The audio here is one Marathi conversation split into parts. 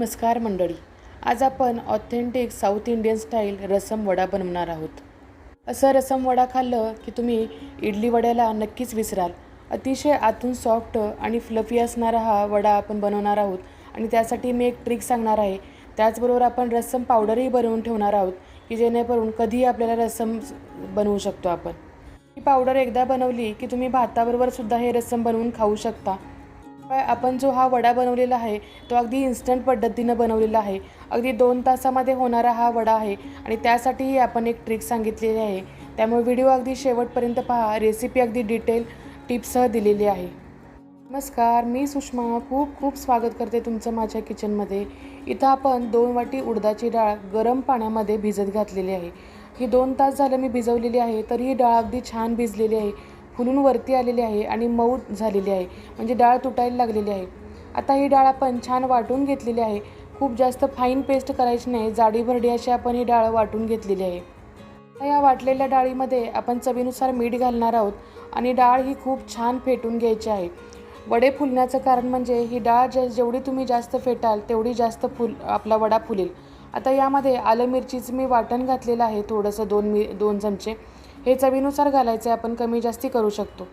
नमस्कार मंडळी. आज आपण authentic South Indian style rasam vada बनवणार आहोत. असं रसम वडा खाल्लं की तुम्ही इडली वड्याला नक्कीच विसराल. अतिशय आतून सॉफ्ट आणि फ्लफी असणारा हा वडा आपण बनवणार आहोत आणि त्यासाठी मी एक ट्रिक सांगणार आहे. त्याचबरोबर आपण रसम पावडरही बनवून ठेवणार आहोत की जेणेकरून कधीही आपल्याला रसम बनवू शकतो आपण. ही पावडर एकदा बनवली की तुम्ही भाताबरोबर सुद्धा हे रसम बनवून खाऊ शकता. शिवाय आपण जो हा वडा बनवलेला आहे तो अगदी इन्स्टंट पद्धतीनं बनवलेला आहे. अगदी दोन तासामध्ये होणारा हा वडा आहे आणि त्यासाठीही आपण एक ट्रिक सांगितलेली आहे. त्यामुळे व्हिडिओ अगदी शेवटपर्यंत पहा. रेसिपी अगदी डिटेल टिप्ससह दिलेली आहे. नमस्कार मी सुषमा. खूप खूप स्वागत करते तुमचं माझ्या किचनमध्ये इथं आपण दोन वाटी उडदाची डाळ गरम पाण्यामध्ये भिजत घातलेली आहे. ही दोन तास झालं मी भिजवलेली आहे तरी ही डाळ अगदी छान भिजलेली आहे. फुलून वरती आलेली आहे आणि मऊ झालेली आहे. म्हणजे डाळ तुटायला लागलेली आहे. आता ही डाळ आपण छान वाटून घेतलेली आहे. खूप जास्त फाईन पेस्ट करायची नाही. जाडी भरडी अशी आपण ही डाळ वाटून घेतलेली आहे. आता या वाटलेल्या डाळीमध्ये आपण चवीनुसार मीठ घालणार आहोत आणि डाळ ही खूप छान फेटून घ्यायची आहे. वडे फुलण्याचं कारण म्हणजे ही डाळ जे जेवढी तुम्ही जास्त फेटाल तेवढी जास्त फुल आपला वडा फुलेल. आता यामध्ये आलं मिरचीचं मी वाटण घातलेलं आहे. थोडंसं दोन मी दोन चमचे. हे चवीनुसार घालायचं आहे आपण कमी जास्ती करू शकतो.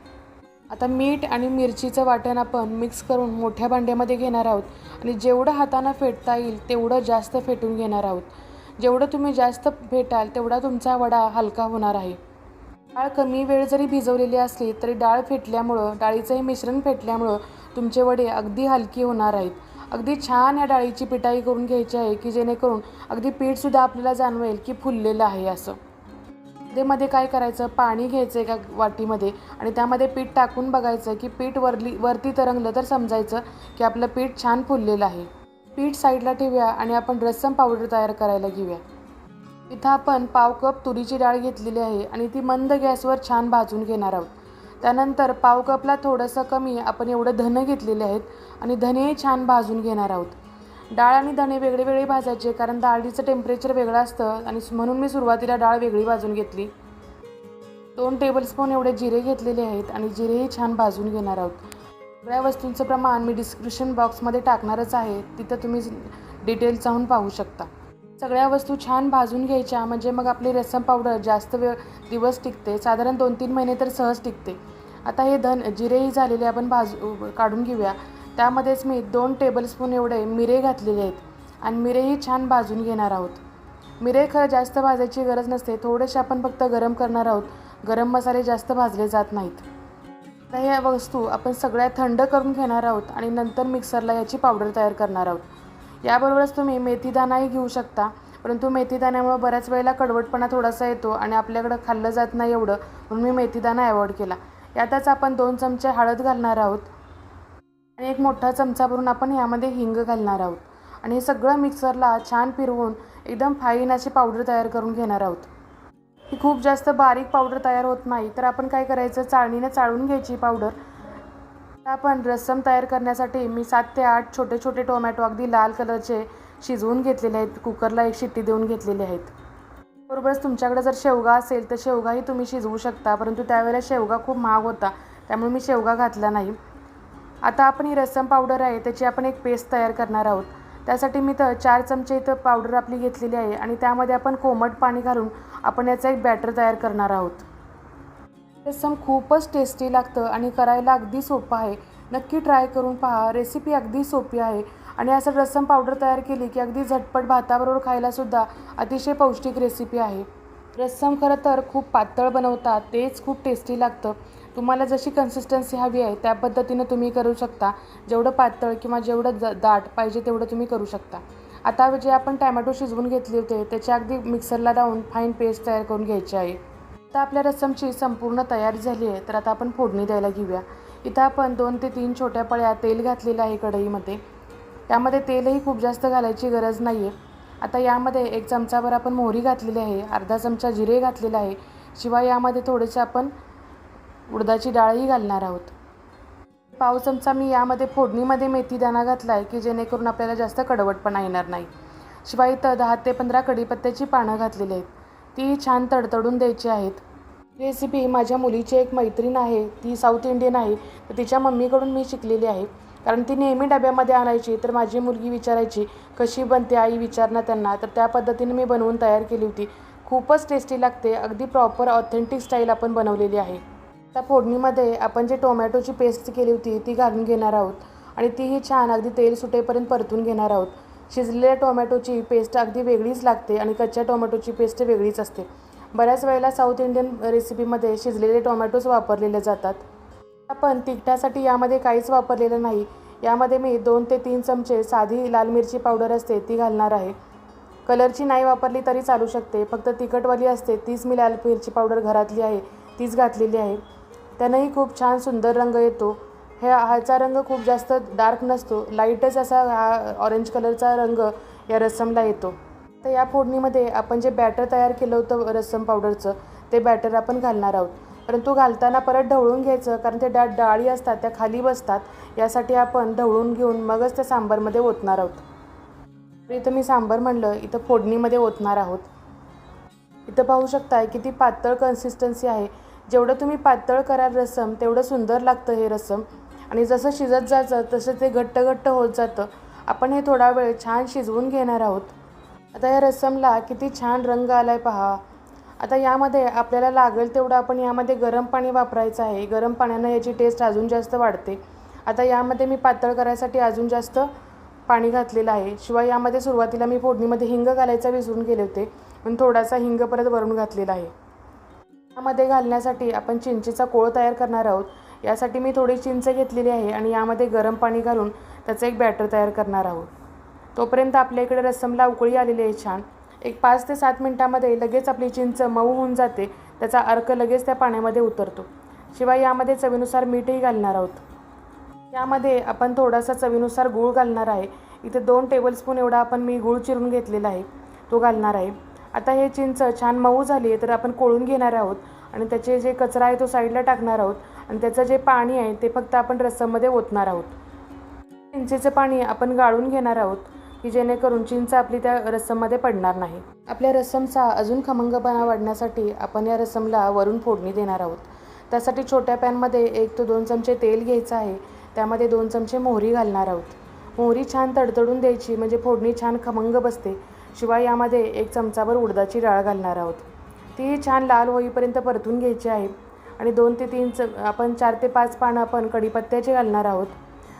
आता मीठ आणि मिरचीचं वाटण आपण मिक्स करून मोठ्या भांड्यामध्ये घेणार आहोत आणि जेवढं हातानं फेटता येईल तेवढं जास्त फेटून घेणार आहोत. जेवढं तुम्ही जास्त फेटाल तेवढा तुमचा वडा हलका होणार आहे. डाळ कमी वेळ जरी भिजवलेली असली तरी डाळ फेटल्यामुळं डाळीचं हे मिश्रण फेटल्यामुळं तुमचे वडे अगदी हलकी होणार आहेत. अगदी छान या डाळीची पिटाई करून घ्यायची आहे की जेणेकरून अगदी पीठसुद्धा आपल्याला जाणवेल की फुललेलं आहे असं. मध्ये काय करायचं? पाणी घ्यायचं एका वाटीमध्ये? आणि त्यामध्ये पीठ टाकून बघायचं की पीठ वरली वरती तरंगलं तर समजायचं की आपलं पीठ छान फुललेलं आहे. पीठ साईडला ठेवूया आणि आपण रस्सम पावडर तयार करायला घेऊया. इथं आपण पाव कप तुरीची डाळ घेतलेली आहे आणि ती मंद गॅसवर छान भाजून घेणार आहोत. त्यानंतर पाव कपला थोडंसं कमी आपण एवढं धनं घेतलेले आहेत आणि धनेही छान भाजून घेणार आहोत. डाळ आणि धणे वेगळे वेगळे भाजायचे कारण डाळीचं टेम्परेचर वेगळं असतं आणि म्हणून मी सुरुवातीला डाळ वेगळी भाजून घेतली. दोन टेबलस्पून एवढे जिरे घेतलेले आहेत आणि जिरेही छान भाजून घेणार आहोत. सगळ्या वस्तूंचं प्रमाण मी डिस्क्रिप्शन बॉक्समध्ये टाकणारच आहे. तिथं तुम्ही डिटेल जाऊन पाहू शकता. सगळ्या वस्तू छान भाजून घ्यायच्या म्हणजे मग आपली रसम पावडर जास्त वेळ दिवस टिकते. साधारण दोन तीन महिने तर सहज टिकते. आता हे धन जिरेही झालेले आपण भाजू काढून घेऊया. त्यामध्येच मी दोन टेबलस्पून एवढे मिरे घातलेले आहेत आणि मिरेही छान भाजून घेणार आहोत. मिरे खरं जास्त भाजायची गरज नसते थोडेसे आपण फक्त गरम करणार आहोत. गरम मसाले जास्त भाजले जात नाहीत. आता ह्या वस्तू आपण सगळ्या थंड करून घेणार आहोत आणि नंतर मिक्सरला याची पावडर तयार करणार आहोत. याबरोबरच तुम्ही मेथीदाणाही घेऊ शकता परंतु मेथीदाण्यामुळे बऱ्याच वेळेला कडवटपणा थोडासा येतो आणि आपल्याकडं खाल्लं जात नाही एवढं म्हणून मी मेथीदाणा अवॉइड केला. यातच आपण दोन चमचे हळद घालणार आहोत. आणि एक मोठा चमचा भरून आपण यामध्ये हिंग घालणार आहोत. आणि हे सगळं मिक्सरला छान फिरवून एकदम फाईन अशी पावडर तयार करून घेणार आहोत. ही खूप जास्त बारीक पावडर तयार होत नाही तर आपण काय करायचं? चाळणीने चाळून घ्यायची पावडर आता आपण रस्सम तयार करण्यासाठी मी सात ते आठ छोटे छोटे टोमॅटो अगदी लाल कलरचे शिजवून घेतलेले आहेत. कुकरला एक शिट्टी देऊन घेतलेले आहेत. बरोबरच तुमच्याकडे जर शेवगा असेल तर शेवगाही तुम्ही शिजवू शकता परंतु त्यावेळेला शेवगा खूप महाग होता त्यामुळे मी शेवगा घातला नाही. आता आपण ही रस्सम पावडर आहे त्याची आपण एक पेस्ट तयार करणार आहोत. त्यासाठी मी तर चार चमचे इथं पावडर आपली घेतलेली आहे आणि त्यामध्ये आपण कोमट पाणी घालून आपण याचं एक बॅटर तयार करणार आहोत. रस्सम खूपच टेस्टी लागतं आणि करायला अगदी सोपं आहे. नक्की ट्राय करून पहा रेसिपी अगदी सोपी आहे. आणि असं रस्सम पावडर तयार केली की अगदी झटपट भाताबरोबर खायलासुद्धा अतिशय पौष्टिक रेसिपी आहे. रस्सम खरं तर खूप पातळ बनवतात तेच खूप टेस्टी लागतं. तुम्हाला जशी कन्सिस्टन्सी हवी आहे त्या पद्धतीनं तुम्ही करू शकता. जेवढं पातळ किंवा जेवढं ज दाट पाहिजे तेवढं तुम्ही करू शकता. आता जे आपण टॅमॅटो शिजवून घेतले होते त्याच्या अगदी मिक्सरला लावून फाईन पेस्ट तयार करून घ्यायची आहे. आता आपल्या रस्समची संपूर्ण तयारी झाली आहे तर आता आपण फोडणी द्यायला घेऊया. इथं आपण दोन ते तीन छोट्या पळ्या तेल घातलेलं आहे कढईमध्ये. त्यामध्ये तेलही खूप जास्त घालायची गरज नाही आहे आता यामध्ये एक चमचाभर आपण मोहरी घातलेली आहे अर्धा चमचा जिरे घातलेला आहे. शिवाय यामध्ये थोडेसे आपण उडदाची डाळही घालणार आहोत. पाव चमचा मी यामध्ये फोडणीमध्ये मेथी दाणा घातला आहे की जेणेकरून आपल्याला जास्त कडवटपणा येणार नाही. शिवाय इथं दहा ते पंधरा कढीपत्त्याची पानं घातलेली आहेत. ती छान तडतडून द्यायची आहेत. रेसिपी माझ्या मुलीची एक मैत्रीण आहे. ती साऊथ इंडियन आहे. तर तिच्या मम्मीकडून मी शिकलेली आहे. कारण ती नेहमी डब्यामध्ये आणायची. तर माझी मुलगी विचारायची कशी बनते आई? विचारणार त्यांना. तर त्या पद्धतीने मी बनवून तयार केली होती. खूपच टेस्टी लागते. अगदी प्रॉपर ऑथेंटिक स्टाईल आपण बनवलेली आहे. त्या फोडणीमध्ये आपण जे टोमॅटोची पेस्ट केली होती ती घालून घेणार आहोत. आणि तीही छान अगदी तेल सुटेपर्यंत परतून घेणार आहोत. शिजलेल्या टोमॅटोची पेस्ट अगदी वेगळीच लागते आणि कच्च्या टोमॅटोची पेस्ट वेगळीच असते. बऱ्याच वेळेला साऊथ इंडियन रेसिपीमध्ये शिजलेले टोमॅटोज वापरलेले जातात. आपण तिखटासाठी यामध्ये काहीच वापरलेलं नाही. यामध्ये मी दोन ते तीन चमचे साधी लाल मिरची पावडर असते ती घालणार आहे. कलरची नाही वापरली तरी चालू शकते. फक्त तिखटवाली असते तीच मी लाल मिरची पावडर घरातली आहे तीच घातलेली आहे. त्यानंही खूप छान सुंदर रंग येतो. हे ह्याचा रंग खूप जास्त डार्क नसतो. लाईटच असा हा ऑरेंज कलरचा रंग या रस्समला येतो. तर या फोडणीमध्ये आपण जे बॅटर तयार केलं होतं रस्सम पावडरचं ते बॅटर आपण घालणार आहोत. परंतु घालताना परत ढवळून घ्यायचं कारण ते डा डाळी असतात त्या खाली बसतात. यासाठी आपण ढवळून घेऊन मगच त्या सांबारमध्ये ओतणार आहोत. तर इथं मी सांबार म्हणलं इथं फोडणीमध्ये ओतणार आहोत. इथं पाहू शकताय किती पातळ कन्सिस्टन्सी आहे. जेवढं तुम्ही पातळ कराल रसम तेवढं सुंदर लागतं हे रसम. आणि जसं शिजत जातं तसं ते घट्ट घट्ट होत जातं. आपण हे थोडा वेळ छान शिजवून घेणार आहोत. आता या रसमला किती छान रंग आला आहे पहा. आता यामध्ये आपल्याला लागेल तेवढं आपण यामध्ये गरम पाणी वापरायचं आहे. गरम पाण्यानं याची टेस्ट अजून जास्त वाढते. आता यामध्ये मी पातळ करायसाठी अजून जास्त पाणी घातलेलं आहे. शिवाय यामध्ये सुरुवातीला मी फोडणीमध्ये हिंग घालायचा विसरून गेले होते. पण थोडासा हिंग परत वरून घातलेला आहे. यामध्ये घालण्यासाठी आपण चिंचेचा कोळ तयार करणार आहोत. यासाठी मी थोडी चिंच घेतलेली आहे आणि यामध्ये गरम पाणी घालून त्याचं एक बॅटर तयार करणार आहोत. तोपर्यंत आपल्या इकडे रस्समला उकळी आलेली आहे छान. एक पाच ते सात मिनटामध्ये लगेच आपली चिंच मऊ होऊन जाते. त्याचा अर्क लगेच त्या पाण्यामध्ये उतरतो. शिवाय यामध्ये चवीनुसार मीठही घालणार आहोत. यामध्ये आपण थोडासा चवीनुसार गूळ घालणार आहे. इथे दोन टेबलस्पून एवढा आपण मी गूळ चिरून घेतलेला आहे. तो घालणार आहे. आता हे चिंच छान मऊ झाली आहे तर आपण कोळून घेणार आहोत आणि त्याचे जे कचरा आहे तो साईडला टाकणार आहोत आणि त्याचं जे पाणी आहे ते फक्त आपण रस्सममध्ये ओतणार आहोत. चिंचेचं पाणी आपण गाळून घेणार आहोत की जेणेकरून चिंच आपली त्या रस्सममध्ये पडणार नाही. आपल्या रस्समचा अजून खमंगपणा वाढण्यासाठी आपण या रस्समला वरून फोडणी देणार आहोत. त्यासाठी छोट्या पॅनमध्ये एक ते दोन चमचे तेल घ्यायचं आहे त्यामध्ये दोन चमचे मोहरी घालणार आहोत. मोहरी छान तडतडून द्यायची म्हणजे फोडणी छान खमंग बसते. शिवाय यामध्ये एक चमचाभर उडदाची डाळ घालणार आहोत. तीही छान लाल होईपर्यंत परतून घ्यायची आहे आणि दोन ते तीन च आपण चार ते पाच पानं आपण कढीपत्त्याची घालणार आहोत.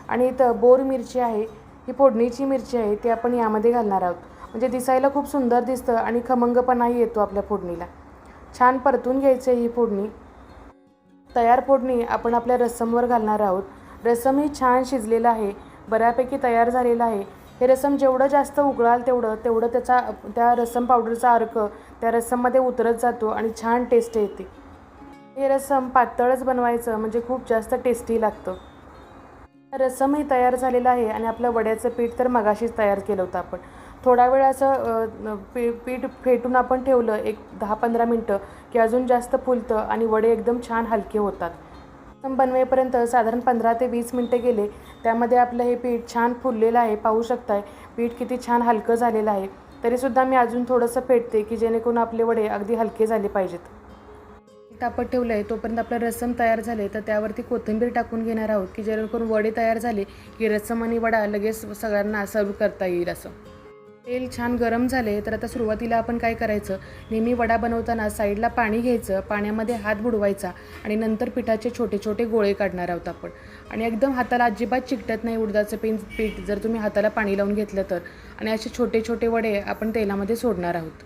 आणि इथं बोर मिरची आहे ही फोडणीची मिरची आहे ती आपण यामध्ये घालणार आहोत. म्हणजे दिसायला खूप सुंदर दिसतं आणि खमंगपणाही येतो आपल्या फोडणीला. छान परतून घ्यायची आहे ही फोडणी. तयार फोडणी आपण आपल्या रस्समवर घालणार आहोत. रस्समही छान शिजलेलं आहे बऱ्यापैकी तयार झालेलं आहे. हे रसम जेवढं जास्त उकळाल तेवढं तेवढं त्याचा त्या रसम पावडरचा अर्क त्या रसममध्ये उतरत जातो आणि छान टेस्ट येते. हे रसम पातळच बनवायचं म्हणजे खूप जास्त टेस्टी लागतं. रसमही तयार झालेलं आहे आणि आपलं वड्याचं पीठ तर मगाशीच तयार केलं होतं आपण. थोडा वेळ असं पी पीठ फेटून आपण ठेवलं एक दहा पंधरा मिनटं की अजून जास्त फुलतं आणि वडे एकदम छान हलके होतात. बनवेपर्यंत साधारण पंधरा ते वीस मिनटं गेले. त्यामध्ये आपलं हे पीठ छान फुललेलं आहे. पाहू शकताय. पीठ किती छान हलकं झालेलं आहे. तरीसुद्धा मी अजून थोडंसं फेटते की जेणेकरून आपले वडे अगदी हलके झाले पाहिजेत. तापत ठेवलं आहे तोपर्यंत आपलं रसम तयार झाले तर त्यावरती कोथिंबीर टाकून घेणार आहोत की जेणेकरून वडे तयार झाले की रसम आणि वडा लगेच सगळ्यांना सर्व करता येईल असं. तेल छान गरम झाले तर आता सुरुवातीला आपण काय करायचं? नेहमी वडा बनवताना साईडला पाणी घ्यायचं पाण्यामध्ये हात बुडवायचा आणि नंतर पिठाचे छोटे छोटे गोळे काढणार आहोत आपण. आणि एकदम हाताला अजिबात चिकटत नाही उडदाचं पेन पीठ जर तुम्ही हाताला पाणी लावून घेतलं तर. आणि असे छोटे छोटे वडे आपण तेलामध्ये सोडणार आहोत.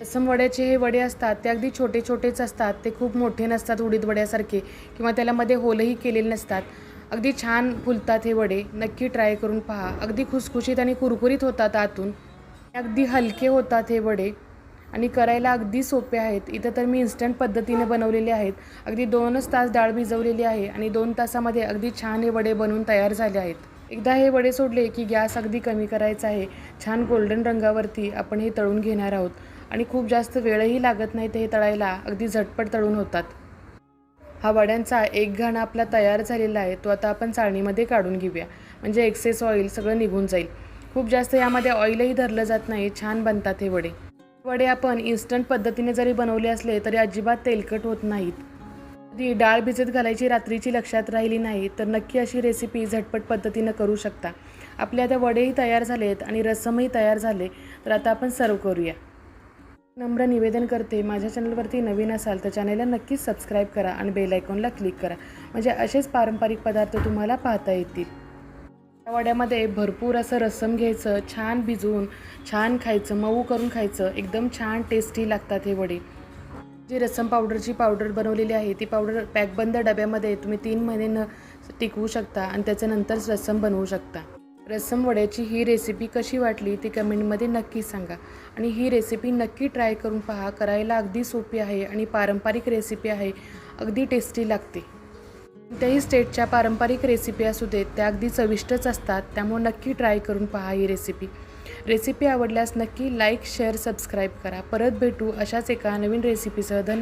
रसम वड्याचे हे वडे असतात ते अगदी छोटे छोटेच असतात ते खूप मोठे नसतात उडीद वड्यासारखे किंवा त्याला मध्ये होलही केलेले नसतात. अगदी छान फुलतात हे वडे नक्की ट्राय करून पहा. अगदी खुसखुशीत आणि कुरकुरीत होतात आतून. अगदी हलके होतात हे वडे आणि करायला अगदी सोपे आहेत. इथं तर मी इन्स्टंट पद्धतीने बनवलेले आहेत. अगदी दोनच तास डाळ भिजवलेली आहे आणि दोन तासामध्ये अगदी छान हे वडे बनवून तयार झाले आहेत. एकदा हे वडे सोडले की गॅस अगदी कमी करायचा आहे. छान गोल्डन रंगावरती आपण हे तळून घेणार आहोत. आणि खूप जास्त वेळही लागत नाही ते हे तळायला. अगदी झटपट तळून होतात. हा वड्यांचा एक घाणा आपला तयार झालेला आहे. तो आता आपण चाळणीमध्ये काढून घेऊया. म्हणजे एक्सेस ऑइल सगळं निघून जाईल. खूप जास्त यामध्ये ऑइलही धरलं जात नाही. छान बनतात हे वडे. वडे आपण इन्स्टंट पद्धतीने जरी बनवले असले तरी अजिबात तेलकट होत नाहीत. ती डाळ भिजत घालायची रात्रीची लक्षात राहिली नाही तर नक्की अशी रेसिपी झटपट पद्धतीनं करू शकता. आपले आता वडेही तयार झालेत आणि रसमही तयार झाले तर आता आपण सर्व करूया. नम्र निवेदन करते माझ्या चॅनलवरती नवीन असाल तर चॅनलला नक्कीच सबस्क्राईब करा आणि बेल आयकॉनला क्लिक करा. म्हणजे असेच पारंपरिक पदार्थ तुम्हाला पाहता येतील. वड्यामध्ये भरपूर असं रस्सम घ्यायचं छान भिजवून छान खायचं मऊ करून खायचं एकदम छान टेस्टी लागतात हे वडे. जी रस्सम पावडरची पावडर बनवलेली आहे ती पावडर पॅकबंद डब्यामध्ये तुम्ही तीन महिने न टिकवू शकता आणि त्याच्यानंतरच रस्सम बनवू शकता. रस्सम वड्याची ही रेसिपी कशी वाटली ती कमेंटमध्ये नक्की सांगा. आणि ही रेसिपी नक्की ट्राय करून पहा करायला अगदी सोपी आहे आणि पारंपरिक रेसिपी आहे अगदी टेस्टी लागते. कोणत्याही स्टेटच्या पारंपरिक रेसिपी असू देत त्या अगदी चविष्टच असतात त्यामुळे नक्की ट्राय करून पहा ही रेसिपी रेसिपी आवडल्यास नक्की लाईक शेअर सबस्क्राईब करा. परत भेटू अशाच एका नवीन रेसिपीसह धन